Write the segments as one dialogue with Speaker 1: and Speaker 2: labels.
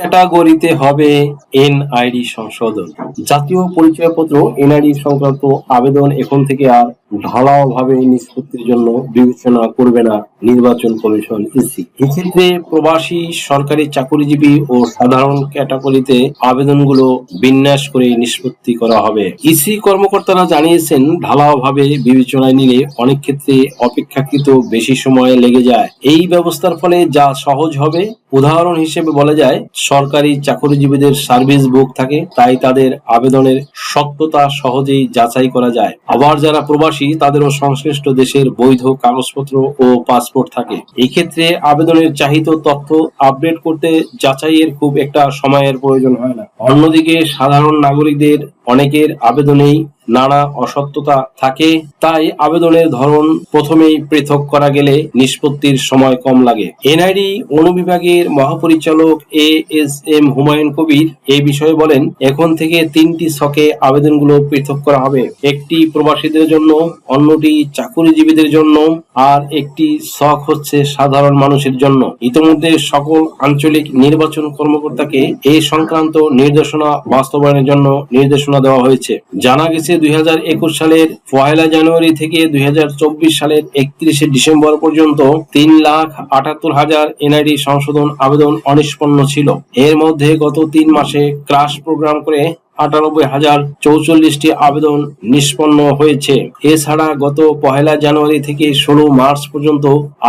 Speaker 1: ক্যাটাগরিতে হবে এনআইডি সংশোধন। জাতীয় পরিচয়পত্র এনআইডি সংক্রান্ত আবেদন এখন থেকে আর ঢালাও ভাবে নিষ্পত্তির জন্য বিবেচনা করবে না নির্বাচন কমিশন ইসি। এক্ষেত্রে প্রবাসী, সরকারি চাকরিজীবী ও সাধারণ ক্যাটাগরিতে আবেদনগুলো বিন্যাস করে নিষ্পত্তি করা হবে। ইসি কর্মকর্তারা জানিয়েছেন ঢালাও ভাবে বিবেচনায় নিলে অনেক ক্ষেত্রে অপেক্ষাকৃত বেশি সময় লেগে যায়। এই ব্যবস্থার ফলে যা সহজ হবে, উদাহরণ হিসেবে বলা যায়, সরকারি চাকরিজীবীদের সার্ভিস বুক থাকে, তাই তাদের আবেদনের সত্যতা সহজেই যাচাই করা যায়। আবার যারা প্রবাসী তাদেরও সংশ্লিষ্ট দেশের বৈধ কাগজপত্র ও পাসপোর্ট থাকে। এক্ষেত্রে ক্ষেত্রে আবেদনের চাহিত তথ্য আপডেট করতে যাচাইয়ের খুব একটা সময়ের প্রয়োজন হয় না। অন্যদিকে সাধারণ নাগরিকদের অনেকের আবেদনেই নানা অসত্যতা থাকে, তাই আবেদনের ধরন প্রথমেই পৃথক করা গেলে নিষ্পত্তির সময় কম লাগে। এনআইডি অনুবিভাগের মহাপরিচালক A S M Humayun Kabir এই বিষয়ে বলেন, এখন থেকে তিনটি ছকে আবেদনগুলো পৃথক করা হবে। একটি প্রবাসীদের জন্য, অন্যটি চাকুরিজীবীদের জন্য, আর একটি শখ হচ্ছে সাধারণ মানুষের জন্য। ইতিমধ্যে সকল আঞ্চলিক নির্বাচন কর্মকর্তাকে এই সংক্রান্ত নির্দেশনা বাস্তবায়নের জন্য নির্দেশনা দেওয়া হয়েছে। জানা গেছে দুই হাজার একুশ সালের পয়লা জানুয়ারি থেকে দুই হাজার চব্বিশ সালের একত্রিশে ডিসেম্বর পর্যন্ত তিন লাখ আটাত্তর হাজার এনআইডি সংশোধন আবেদন অনিষ্পন্ন ছিল। এর মধ্যে গত তিন মাসে ক্রাশ প্রোগ্রাম করে আটানব্বই হাজার চৌচল্লিশটি আবেদন নিষ্পন্ন হয়েছে। এছাড়া গত পহেলা জানুয়ারি থেকে ষোলো মার্চ পর্যন্ত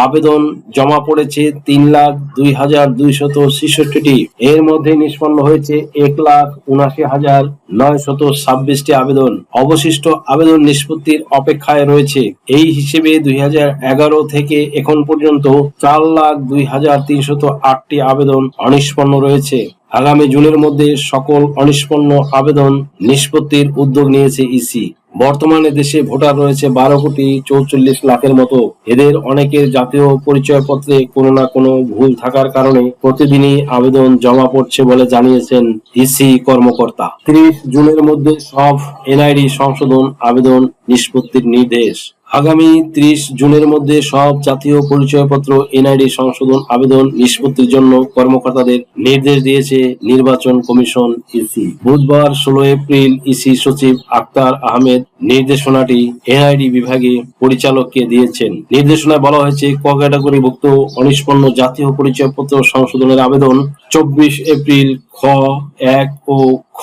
Speaker 1: আবেদন জমা পড়েছে তিন লাখ দুই হাজার দুইশত ছেষট্টিটি। এর মধ্যে নিষ্পন্ন হয়েছে এক লাখ উনাশি হাজার নয় শত ছাব্বিশটি আবেদন। অবশিষ্ট আবেদন নিষ্পত্তির অপেক্ষায় রয়েছে। এই হিসেবে দুই হাজার এগারো থেকে এখন পর্যন্ত চার লাখ দুই হাজার তিনশত আটটি আবেদন অনিষ্পন্ন রয়েছে। আগামী জুনের মধ্যে সকল অনিষ্পন্ন আবেদন নিষ্পত্তির উদ্যোগ নিয়েছে ইসি। বর্তমানে দেশে ভোটার রয়েছে বারো কোটি চৌচল্লিশ লাখের মতো। এদের অনেকের জাতীয় পরিচয়পত্রে কোনো না কোনো ভুল থাকার কারণে প্রতিদিনই আবেদন জমা পড়ছে বলে জানিয়েছেন ইসি কর্মকর্তা। ত্রিশ জুনের মধ্যে সব এনআইডি সংশোধন, আবেদন, নিষ্পত্তির নির্দেশ। আগামী ত্রিশ জুনের মধ্যে সব জাতীয় পরিচয়পত্র, এনআইডি সংশোধন, আবেদন নিষ্পত্তির জন্য কর্মকর্তাদের নির্দেশ দিয়েছে নির্বাচন কমিশন ইসি। বুধবার ষোলো এপ্রিল ইসি সচিব আক্তার আহমেদ নির্দেশনাটি এনআইডি বিভাগে পরিচালককে দিয়েছেন। নির্দেশনায় বলা হয়েছে ক ক্যাটাগরিভুক্ত অনিষ্পন্ন জাতীয় পরিচয়পত্র সংশোধনের আবেদন চব্বিশ এপ্রিল খ এক ও খ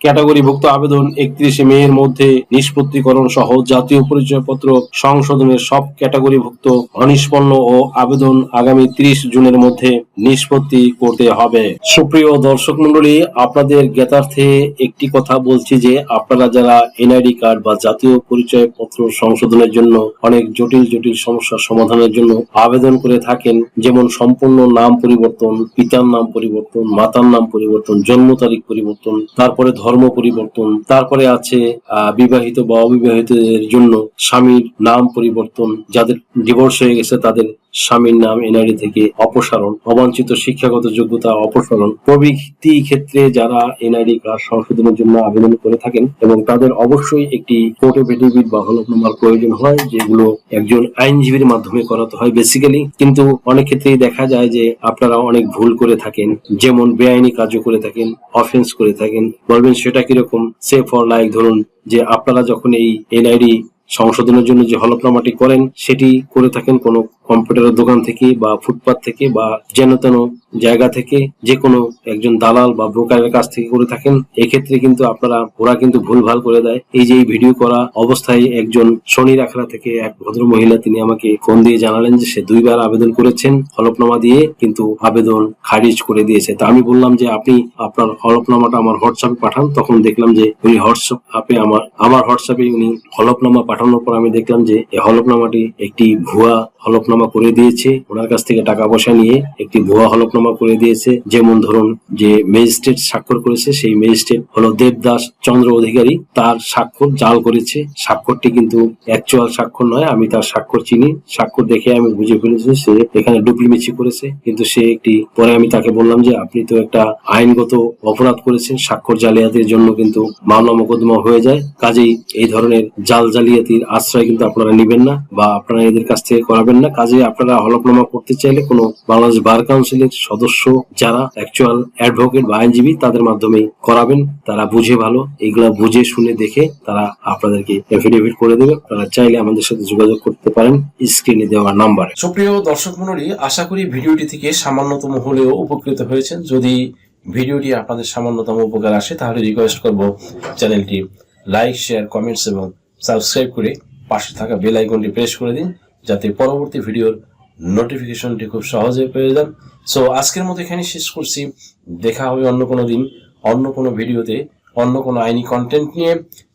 Speaker 1: ক্যাটাগরিভুক্ত আবেদন একত্রিশে মে এর মধ্যে নিষ্পত্তিকরণ সহ জাতীয় পরিচয়পত্র সংশোধনের সব ক্যাটাগরিভুক্ত অনিষ্পন্ন ও আবেদন আগামী ত্রিশ জুনের মধ্যে নিষ্পত্তি করতে হবে। সুপ্রিয় দর্শক মন্ডলী আপনাদের জ্ঞাতার্থে একটি কথা বলছি যে, আপনারা যারা এনআইডি কার্ড বা জাতীয় পরিচয়পত্র সংশোধনের জন্য অনেক জটিল জটিল সমস্যার সমাধানের জন্য আবেদন করে থাকেন, যেমন সম্পূর্ণ নাম পরিবর্তন, পিতার নাম পরিবর্তন, মাতার নাম পরিবর্তন, জন্ম তারিখ পরিবর্তন, তারপরে ধর্ম পরিবর্তন, তারপরে আছে বিবাহিত বা অবিবাহিতদের জন্য স্বামীর নাম পরিবর্তন, যাদের ডিভোর্স হয়ে গেছে তাদের স্বামীর নাম এনআইডি থেকে অপসারণ, অবাঞ্ছিত শিক্ষাগত যোগ্যতা অপসারণ। প্রভৃতি ক্ষেত্রে যারা এনআইডি কার্ড সংশোধনের জন্য আবেদন করে থাকেন এবং তাদের অবশ্যই একটি কোর্ট বা হলফনামার প্রয়োজন হয়, যেগুলো একজন আইনজীবীর মাধ্যমে করাতে হয় বেসিক্যালি কিন্তু অনেক ক্ষেত্রেই দেখা যায় যে আপনারা অনেক ভুল করে থাকেন, যেমন বেআইনি কার্য করে থাকেন অফেন্স করে থাকেন। বলবেন, সেটা কীরকম? সে ফর লাইক ধরুন যে আপনারা যখন এই এনআইডি সংশোধনের জন্য যে হলফনামাটি করেন, সেটি করে থাকেন কোনো কম্পিউটারের দোকান থেকে বা ফুটপাত থেকে বা যেন তেন জায়গা থেকে যে কোনো একজন দালাল বা ব্রোকারের কাছ থেকে করে থাকেন, এক্ষেত্রে কিন্তু আপনারা, ওরা কিন্তু ভুলভাল করে দেয়। এই যে ভিডিও করা অবস্থায় একজন শনি রাখরা থেকে এক ভদ্র মহিলা তিনি আমাকে ফোন দিয়ে জানালেন যে সে দুইবার আবেদন করেছেন হলফনামা দিয়ে, কিন্তু আবেদন খারিজ করে দিয়েছে। তা আমি বললাম যে, আপনি আপনার হলফনামাটা আমার হোয়াটসঅ্যাপে পাঠান। তখন দেখলাম যে উনি হোয়াটসঅ্যাপে আমার আমার হোয়াটসঅ্যাপে উনি হলফনামা পাঠানোর পর আমি দেখলাম যে এই হলফনামাটি একটি ভুয়া হলফনামা করে দিয়েছে। ওনার কাছ থেকে টাকা পয়সা নিয়ে একটি ভুয়া হলফনামা করে দিয়েছে। যেমন ধরুন যে ম্যাজিস্ট্রেট স্বাক্ষর করেছে, সেই ম্যাজিস্ট্রেট হলো দেবদাস চন্দ্র অধিকারী। তার স্বাক্ষর জাল করেছে। স্বাক্ষরটি কিন্তু অ্যাকচুয়াল স্বাক্ষর নয়, আমি তার স্বাক্ষর চিনি। স্বাক্ষর দেখে আমি বুঝে ফেলেছি সে এখানে ডুপ্লিমেসি করেছে। কিন্তু সে একটি, পরে আমি তাকে বললাম যে আপনি তো একটা আইনগত অপরাধ করেছেন, স্বাক্ষর জালিয়াতির জন্য কিন্তু মামলা মোকদ্দমা হয়ে যায়। কাজেই এই ধরনের জাল জালিয়াতির আশ্রয় কিন্তু আপনারা নেবেন না বা আপনারা এদের কাছ থেকে করাবেন না। কাজে আপনারা হলফনামা করতে চাইলে কোনো বাংলাদেশ বার কাউন্সিলের সদস্য যারা অ্যাকচুয়াল অ্যাডভোকেট বা আইনজীবী, তাদের মাধ্যমে করাবেন। তারা বুঝে ভালো এগুলা বুঝে শুনে দেখে তারা আপনাদেরকে এফিডেভিট করে দেবে। তারা চাইলে আমাদের সাথে যোগাযোগ করতে পারেন স্ক্রিনে দেওয়া নাম্বারে। সুপ্রিয় দর্শক মন্ডলী আশা করি ভিডিওটি থেকে সামান্যতম হলেও উপকৃত হয়েছেন। যদি ভিডিওটি আপনাদের সামান্যতম উপকার আসে, তাহলে রিকোয়েস্ট করব চ্যানেলটি লাইক শেয়ার কমেন্টস এবং সাবস্ক্রাইব করে পাশে থাকা বেল আইকনটি প্রেস করে দিন। যাতে পরবর্তী ভিডিওর নোটিফিকেশনটি খুব সহজে পেয়ে যান। সো আজকের মতো এখানে শেষ করছি। দেখা হবে অন্য কোনো দিন, অন্য কোনো ভিডিওতে, অন্য কোনো আইনি কন্টেন্ট নিয়ে।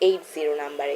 Speaker 2: eight zero নাম্বারে